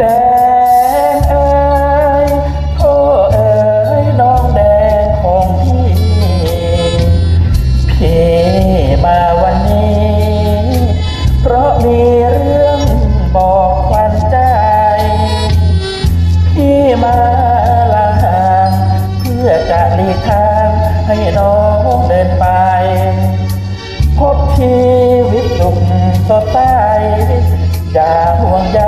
แดงเอ้ยโทเอ้ยน้องแดงของพี่ พี่มาวันนี้ เพราะมีเรื่องบอกควันใจ พี่มาลาห่างเพื่อจะหลีกทางให้น้องเดินไป พบชีวิตสุขสดใสอย่าห่วงใย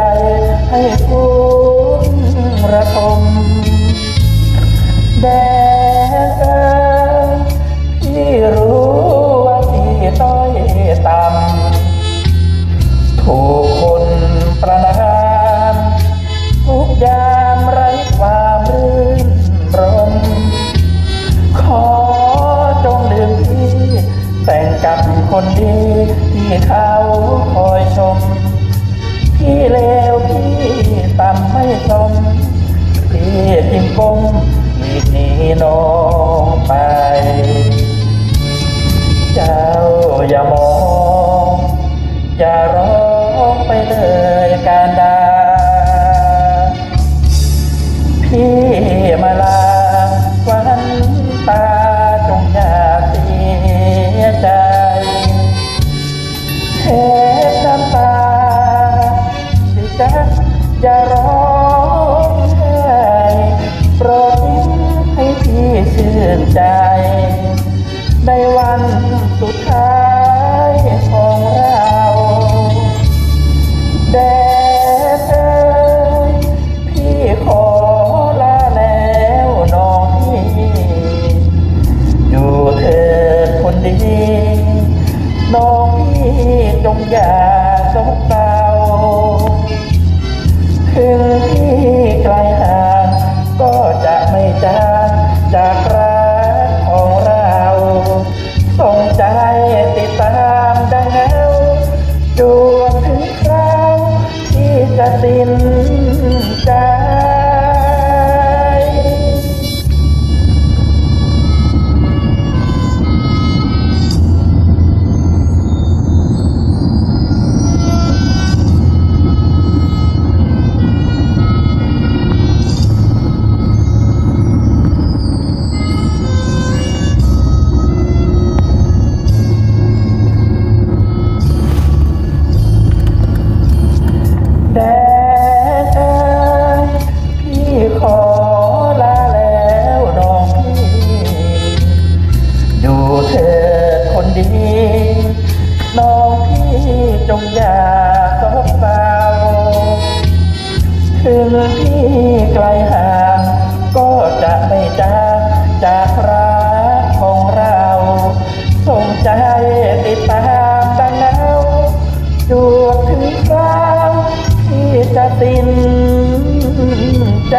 คนดีที่เขาคอยชม พี่เลวพี่ต่ำไม่สมพี่จึงกงหลีกหนีนอน อย่าร้องไห้โปรดให้พี่ชื่นใจ ในวันสุดท้ายของเราแดดเอ้ยพี่ขอลาแล้วน้องพี่อยู่เถิดคนดี น้องพี่จงอย่าสบเศร้า ถึงที่ไกล ดีน้องพี่จงอย่าซบเศร้าถึงพี่ไกลห่างก็จะไม่จางจากรักของเราส่งใจติดตามดังเงาจวบถึงคราวที่จะสิ้นใจ